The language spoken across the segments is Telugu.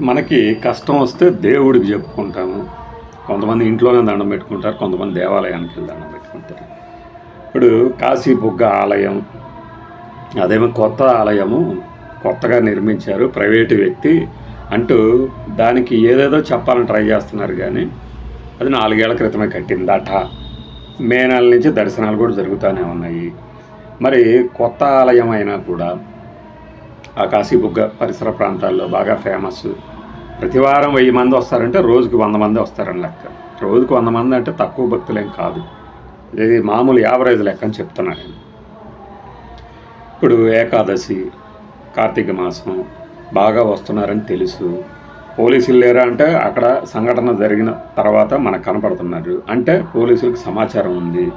మనకి కష్టం వస్తే దేవుడికి చెప్పుకుంటాము. కొంతమంది ఇంట్లోనే దండం పెట్టుకుంటారు కొంతమంది దేవాలయానికి వెళ్ళి దండం పెట్టుకుంటారు. ఇప్పుడు కాశీ బుగ్గ ఆలయం అదేమో కొత్త ఆలయము కొత్తగా నిర్మించారు ప్రైవేటు వ్యక్తి అంటూ దానికి ఏదేదో చెప్పాలని ట్రై చేస్తున్నారు కానీ అది నాలుగేళ్ళ క్రితమే కట్టిందట మే నెల నుంచి దర్శనాలు కూడా జరుగుతూనే ఉన్నాయి. మరి కొత్త ఆలయం అయినా కూడా కాశీబుగ్గ పరిసర ప్రాంతాల్లో బాగా ఫేమస్ ప్రతివారం వెయ్యి మంది వస్తారంటే రోజుకి వంద మంది వస్తారని లెక్క. రోజుకి వంద మంది అంటే తక్కువ భక్తులేం కాదు. ఇది మామూలు యావరేజ్ లెక్క అని చెప్తున్నాను నేను. ఇప్పుడు ఏకాదశి కార్తీక మాసం బాగా వస్తున్నారని తెలుసు. పోలీసులు లేరా అంటే అక్కడ సంఘటన జరిగిన తర్వాత మనకు కనపడుతున్నారు. అంటే పోలీసులకు సమాచారం ఉంది.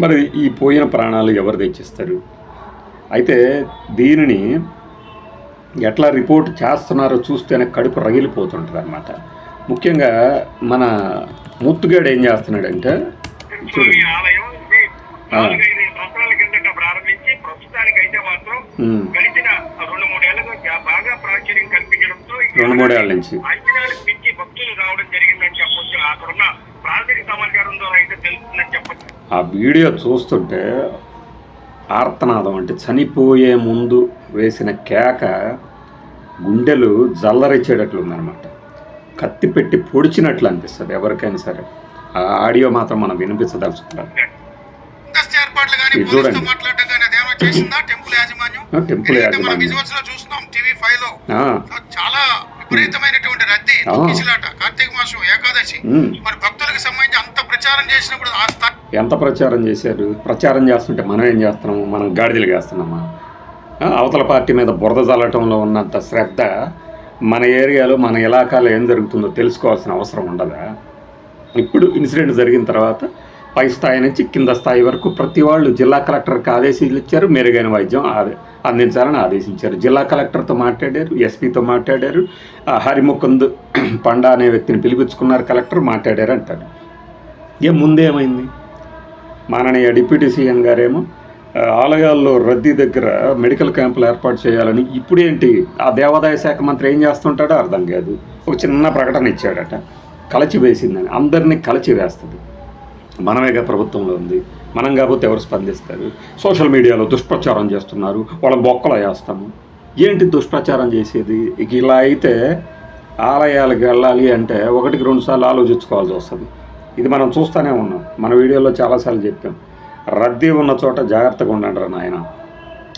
మరి ఈ పోయిన ప్రాణాలు ఎవరు తెచ్చిస్తారు? అయితే దీనిని ఎట్లా రిపోర్ట్ చేస్తున్నారో చూస్తేనే కడుపు రగిలిపోతుంటుంది అనమాట ముఖ్యంగా మన ముత్తుగాడు ఏం చేస్తున్నాడంటే రెండు మూడేళ్ళ నుంచి. ఆ వీడియో చూస్తుంటే ఆర్తనాదం అంటే చనిపోయే ముందు వేసిన కేక గుండెలు జల్లరిచ్చేటట్లు ఉందన్నమాట కత్తి పెట్టి పొడిచినట్లు అనిపిస్తుంది ఎవరికైనా సరే ఆ ఆడియో మాత్రం మనం వినిపించదలుచుకుంటాం ఇది చూడండి. టెంపుల్ యాజమాన్యం టెంపుల్ యాజమాన్యం. చూస్తున్నాం టీవీ ఫైవ్ చాలా విపరీతమైనటువంటి. తొక్కిసలాట కార్తీక మాసం ఏకాదశి. మరి భక్తులకు సంబంధించి అంత ప్రచారం చేసినప్పుడు ఆ ఎంత ప్రచారం చేశారు? ప్రచారం చేస్తుంటే మనం ఏం చేస్తున్నాము? మనం గాడిదలు వేస్తున్నామా అవతల పార్టీ మీద బురద చల్లటంలో ఉన్నంత శ్రద్ధ మన ఏరియాలో మన ఇలాకాలో ఏం జరుగుతుందో తెలుసుకోవాల్సిన అవసరం ఉండదా? ఇప్పుడు ఇన్సిడెంట్ జరిగిన తర్వాత పై స్థాయి నుంచి కింద స్థాయి వరకు ప్రతి వాళ్ళు జిల్లా కలెక్టర్కి ఆదేశాలు ఇచ్చారు మెరుగైన వైద్యం ఆదే అందించాలని ఆదేశించారు. జిల్లా కలెక్టర్తో మాట్లాడారు ఎస్పీతో మాట్లాడారు హరిముకుంద్ పండా అనే వ్యక్తిని పిలిపించుకున్నారు కలెక్టర్ మాట్లాడారు అంటారు. ఏ ముందేమైంది? మాననీయ డిప్యూటీ సీఎం గారేమో ఆలయాల్లో రద్దీ దగ్గర మెడికల్ క్యాంపులు ఏర్పాటు చేయాలని ఇప్పుడేంటి ఆ దేవాదాయ శాఖ మంత్రి ఏం చేస్తుంటాడో అర్థం కాదు. ఒక చిన్న ప్రకటన ఇచ్చాడట. కలచి వేసిందని అందరినీ కలచి వేస్తుంది మనమేగా ప్రభుత్వంలో ఉంది. మనం కాకపోతే ఎవరు స్పందిస్తారు? సోషల్ మీడియాలో దుష్ప్రచారం చేస్తున్నారు. వాళ్ళని బొక్కలో వేస్తాము. ఏంటి దుష్ప్రచారం చేసేది? ఇక ఇలా అయితే ఆలయాలకు వెళ్ళాలి అంటే ఒకటికి రెండు సార్లు ఆలోచించుకోవాల్సి వస్తుంది. ఇది మనం చూస్తూనే ఉన్నాం. మన వీడియోలో చాలాసార్లు చెప్పాం. రద్దీ ఉన్న చోట జాగ్రత్తగా ఉండండి రా నాయన.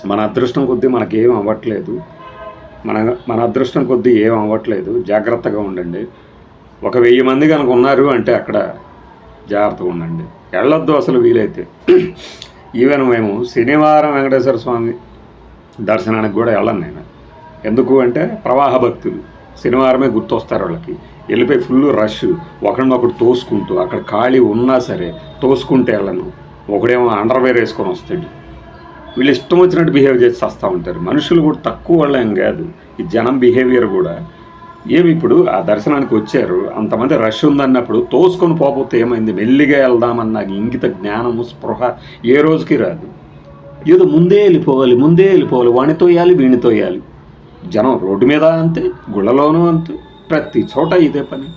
మన అదృష్టం కొద్దీ మనకేం అవ్వట్లేదు. మన మన అదృష్టం కొద్దీ ఏం అవ్వట్లేదు. జాగ్రత్తగా ఉండండి. ఒక వెయ్యి మంది కనుక ఉన్నారు అంటే అక్కడ జాగ్రత్తగా ఉండండి. వెళ్ళొద్దు అసలు వీలైతే. ఈవెన్ మేము శనివారం వెంకటేశ్వర స్వామి దర్శనానికి కూడా వెళ్ళను నేను. ఎందుకు అంటే ప్రవాహ భక్తులు. శనివారమే గుర్తొస్తారు వాళ్ళకి. వెళ్ళిపోయి ఫుల్ రష్. ఒకరినొకడు తోసుకుంటూ అక్కడ ఖాళీ ఉన్నా సరే తోసుకుంటే వెళ్ళను. ఒకడేమో అండర్వేర్ వేసుకొని వస్తాడు. వీళ్ళు ఇష్టం వచ్చినట్టు బిహేవ్ చేసి వస్తూ ఉంటారు. మనుషులు కూడా తక్కువ వాళ్ళేం కాదు. ఈ జనం బిహేవియర్ కూడా ఏమి ఇప్పుడు ఆ దర్శనానికి వచ్చారు? అంతమంది రష్ ఉందన్నప్పుడు తోసుకొని పోకపోతే ఏమైంది? మెల్లిగా వెళ్దామన్న ఇంగిత జ్ఞానము స్పృహ ఏ రోజుకి రాదు. ఏదో ముందే వెళ్ళిపోవాలి ముందే వెళ్ళిపోవాలి వాణితోయాలి వీణితోయాలి జనం రోడ్డు మీద అంతే గుళ్ళలోనూ అంతే ప్రతి చోట ఇదే పని.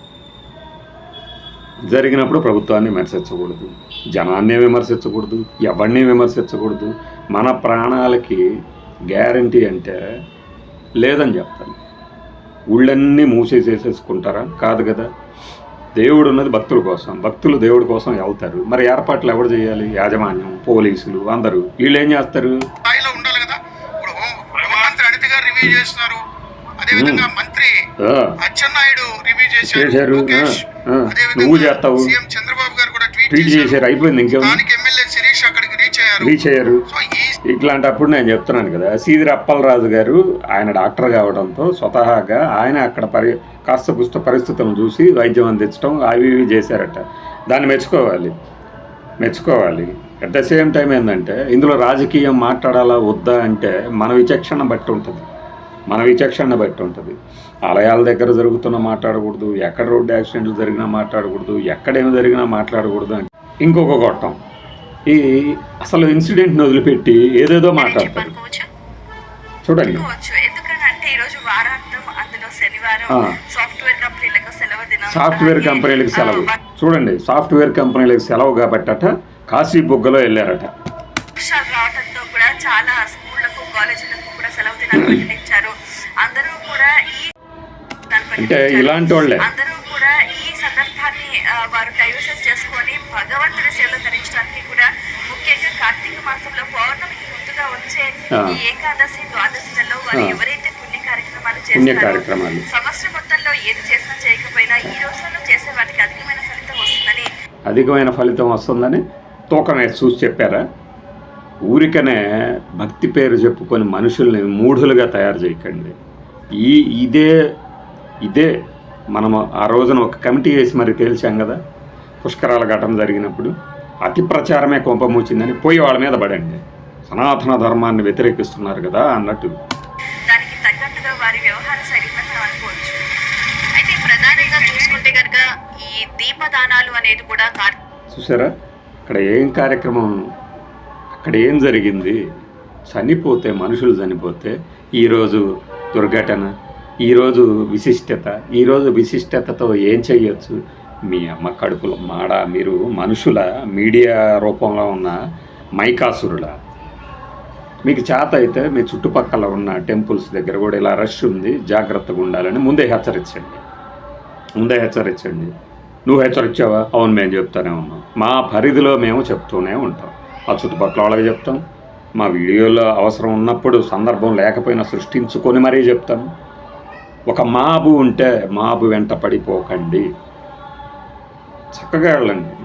జరిగినప్పుడు ప్రభుత్వాన్ని విమర్శించకూడదు జనాన్నే విమర్శించకూడదు ఎవరిని విమర్శించకూడదు. మన ప్రాణాలకి గ్యారంటీ అంటే లేదని చెప్తాను. ఊళ్ళన్నీ మూసేసేసేసుకుంటారా? కాదు కదా. దేవుడు ఉన్నది భక్తుల కోసం. భక్తులు దేవుడి కోసం వెళ్తారు. మరి ఏర్పాట్లు ఎవరు చేయాలి? యాజమాన్యం పోలీసులు అందరూ. వీళ్ళు ఏం చేస్తారు ఉండాలి కదా. రివ్యూ చేస్తున్నారు. అదేవిధంగా మంత్రి ఆ, అచ్చెన్నాయుడు రివ్యూ చేశారు. నువ్వు చేస్తావు. చంద్రబాబు గారు కూడా ట్వీట్ చేశారు. అయిపోయింది ఇంకేం? ఎమ్మెల్యే శిరీష్ అక్కడికి రీచ్ అయ్యారు. రీచ్ అయ్యారు. ఇట్లాంటప్పుడు నేను చెప్తున్నాను కదా సీదిరి అప్పలరాజు గారు ఆయన డాక్టర్ కావడంతో స్వతహాగా ఆయన అక్కడ పరి కాస్త పుస్త పరిస్థితులను చూసి వైద్యం అందించడం అవి ఇవి చేశారట. దాన్ని మెచ్చుకోవాలి. మెచ్చుకోవాలి. అట్ ద సేమ్ టైం ఏంటంటే ఇందులో రాజకీయం మాట్లాడాలా వద్దా అంటే మన విచక్షణ బట్టి ఉంటుంది. మన విచక్షణ బట్టి ఉంటుంది. ఆలయాల దగ్గర జరుగుతున్న మాట్లాడకూడదు ఎక్కడ రోడ్డు యాక్సిడెంట్లు జరిగినా మాట్లాడకూడదు ఎక్కడేమి జరిగినా మాట్లాడకూడదు అంటే ఇంకొక గొట్టం ఈ అసలు ఇన్సిడెంట్ని వదిలిపెట్టి ఏదేదో మాట్లాడతారు చూడండి. సాఫ్ట్వేర్ కంపెనీలకు సెలవు చూడండి సాఫ్ట్వేర్ కంపెనీలకు సెలవు కాబట్టట కాశీ బుగ్గలో వెళ్ళారట. రావడంతో కూడా చాలా స్కూళ్ళకు కాలేజీలకు కూడా సెలవు దినాలు అందరూ కూడా ఈ అంటే. ఇలాంటి వాళ్ళే అందరూ కూడా ఈ సందర్భాన్ని వారు కైవసం ఈ ఏకాదశి ద్వాదశిలలో వారు. ఎవరైతే పుణ్య కార్యక్రమాలు పుణ్య చేస్తారో కార్యక్రమాలు సంవత్సరం మొత్తంలో ఏది చేసినా చేయకపోయినా ఈ రోజులలో చేసే వాటికి అధికమైన ఫలితం వస్తుందని అధికమైన ఫలితం వస్తుందని తూకం వేసి చూసి చెప్పారా? ఊరికనే భక్తి పేరు చెప్పుకొని మనుషుల్ని మూఢులుగా తయారు చేయకండి. ఈ ఇదే ఇదే మనము ఆ రోజున ఒక కమిటీ వేసి మరి తేల్చాం కదా? పుష్కరాల ఘటన జరిగినప్పుడు అతి ప్రచారమే కొంపమూచిందని పోయి వాళ్ళ మీద పడండి. సనాతన ధర్మాన్ని వ్యతిరేకిస్తున్నారు కదా అన్నట్టు. దానికి తగ్గట్టుగా వారి వ్యవహార శైలి మనం అనుకోవచ్చు. అయితే ప్రధానంగా చూసుకుంటే కనుక ఈ దీపదానాలు అనేది కూడా చూసారా? అక్కడ ఏం కార్యక్రమం? అక్కడ ఏం జరిగింది? చనిపోతే మనుషులు చనిపోతే ఈరోజు దుర్ఘటన ఈరోజు విశిష్టత ఈరోజు విశిష్టతతో ఏం చెయ్యొచ్చు మీ అమ్మ కడుపులో మాడ మీరు? మనుషుల? మీడియా రూపంలో ఉన్న మైకాసురుల? మీకు చేత అయితే మీ చుట్టుపక్కల ఉన్న టెంపుల్స్ దగ్గర కూడా ఇలా రష్ ఉంది జాగ్రత్తగా ఉండాలని ముందే హెచ్చరించండి. ముందే హెచ్చరించండి. నువ్వు హెచ్చరించావా? అవును మేము చెప్తానే ఉన్నాం. మా పరిధిలో మేము చెప్తూనే ఉంటాం. ఆ చుట్టుపక్కల వాళ్ళకి చెప్తాం. మా వీడియోలో అవసరం ఉన్నప్పుడు సందర్భం లేకపోయినా సృష్టించుకొని మరీ చెప్తాం. ఒక మాబు ఉంటే మాబు వెంట పడిపోకండి. చక్కగా వెళ్ళండి.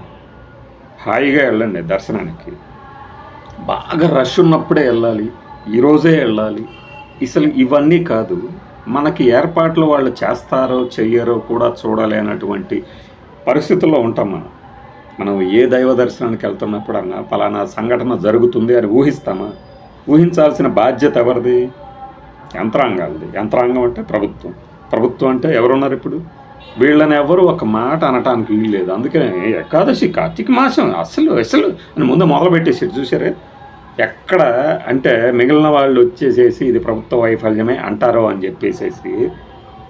హాయిగా వెళ్ళండి దర్శనానికి. బాగా రష్ ఉన్నప్పుడే వెళ్ళాలి. ఈరోజే వెళ్ళాలి. అసలు ఇవన్నీ కాదు మనకి ఏర్పాట్లు వాళ్ళు చేస్తారో చెయ్యరో కూడా చూడలేనటువంటి పరిస్థితుల్లో ఉంటాం మనం. మనం ఏ దైవ దర్శనానికి వెళ్తున్నప్పుడు అన్న ఫలానా సంఘటన జరుగుతుంది అని ఊహిస్తామా? ఊహించాల్సిన బాధ్యత ఎవరిది? యంత్రాంగాలది. యంత్రాంగం అంటే ప్రభుత్వం. ప్రభుత్వం అంటే ఎవరున్నారు ఇప్పుడు? వీళ్ళని ఎవరు ఒక మాట అనటానికి వీలు లేదు. అందుకనే ఏకాదశి కార్తీక మాసం అసలు అసలు అని ముందు మొదలు చూసారే ఎక్కడ అంటే మిగిలిన వాళ్ళు వచ్చేసేసి ఇది ప్రభుత్వ వైఫల్యమే అంటారో అని చెప్పేసేసి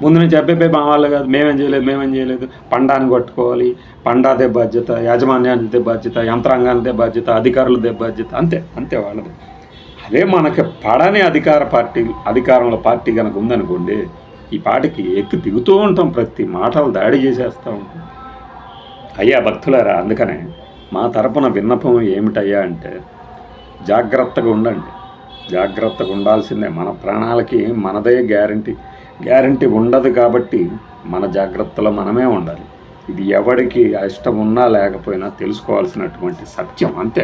ముందు నుంచి అబ్బాయి మా వాళ్ళు కాదు మేమేం చేయలేదు మేమేం చేయలేదు. పండాన్ని కొట్టుకోవాలి పండాదే బాధ్యత యాజమాన్యానిదే బాధ్యత యంత్రాంగానిదే బాధ్యత అధికారులదే బాధ్యత అంతే అంతే వాళ్ళది. అదే మనకి పడని అధికార పార్టీ అధికారంలో పార్టీ కనుక ఉందనుకోండి ఈ పాటికి ఎక్కి దిగుతూ ఉంటాం ప్రతి మాటలు దాడి చేసేస్తూ ఉంటాం. అయ్యా భక్తులారా అందుకనే మా తరపున విన్నపం ఏమిటయ్యా అంటే జాగ్రత్తగా ఉండండి. జాగ్రత్తగా ఉండాల్సిందే. మన ప్రాణాలకి మనదే గ్యారంటీ. గ్యారంటీ ఉండదు కాబట్టి మన జాగ్రత్తలో మనమే ఉండాలి. ఇది ఎవరికి ఇష్టం ఉన్నా లేకపోయినా తెలుసుకోవాల్సినటువంటి సత్యం అంతే.